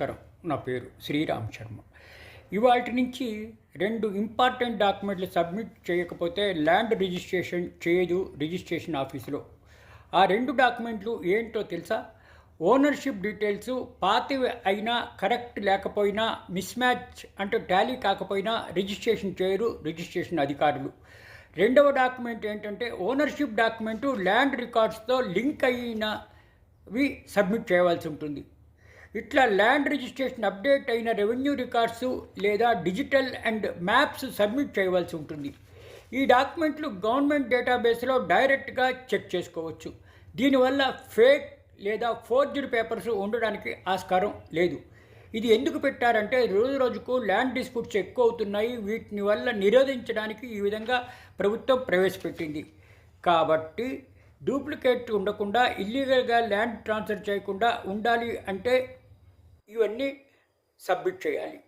నమస్కారం. నా పేరు శ్రీరామ్ శర్మ. ఇవాటి నుంచి రెండు ఇంపార్టెంట్ డాక్యుమెంట్లు సబ్మిట్ చేయకపోతే ల్యాండ్ రిజిస్ట్రేషన్ చేయదు రిజిస్ట్రేషన్ ఆఫీసులో. ఆ రెండు డాక్యుమెంట్లు ఏంటో తెలుసా? ఓనర్షిప్ డీటెయిల్స్ పాతవి అయినా కరెక్ట్ లేకపోయినా మిస్ మ్యాచ్ అంటే టాలీ కాకపోయినా రిజిస్ట్రేషన్ చేయరు రిజిస్ట్రేషన్ అధికారులు. రెండవ డాక్యుమెంట్ ఏంటంటే ఓనర్షిప్ డాక్యుమెంటు ల్యాండ్ రికార్డ్స్తో లింక్ అయినవి సబ్మిట్ చేయవలసి ఉంటుంది. ఇట్లా ల్యాండ్ రిజిస్ట్రేషన్ అప్డేట్ అయిన రెవెన్యూ రికార్డ్స్ లేదా డిజిటల్ అండ్ మ్యాప్స్ సబ్మిట్ చేయవలసి ఉంటుంది. ఈ డాక్యుమెంట్లు గవర్నమెంట్ డేటాబేస్లో డైరెక్ట్గా చెక్ చేసుకోవచ్చు. దీనివల్ల ఫేక్ లేదా ఫోర్జ్డ్ పేపర్స్ ఉండడానికి ఆస్కారం లేదు. ఇది ఎందుకు పెట్టారంటే రోజు రోజుకు ల్యాండ్ డిస్ప్యూట్స్ ఎక్కువ అవుతున్నాయి. వీటిని వల్ల నిరోధించడానికి ఈ విధంగా ప్రభుత్వం ప్రవేశపెట్టింది. కాబట్టి డూప్లికేట్ ఉండకుండా ఇల్లీగల్గా ల్యాండ్ ట్రాన్స్ఫర్ చేయకుండా ఉండాలి అంటే ఇవన్నీ సబ్మిట్ చేయాలి.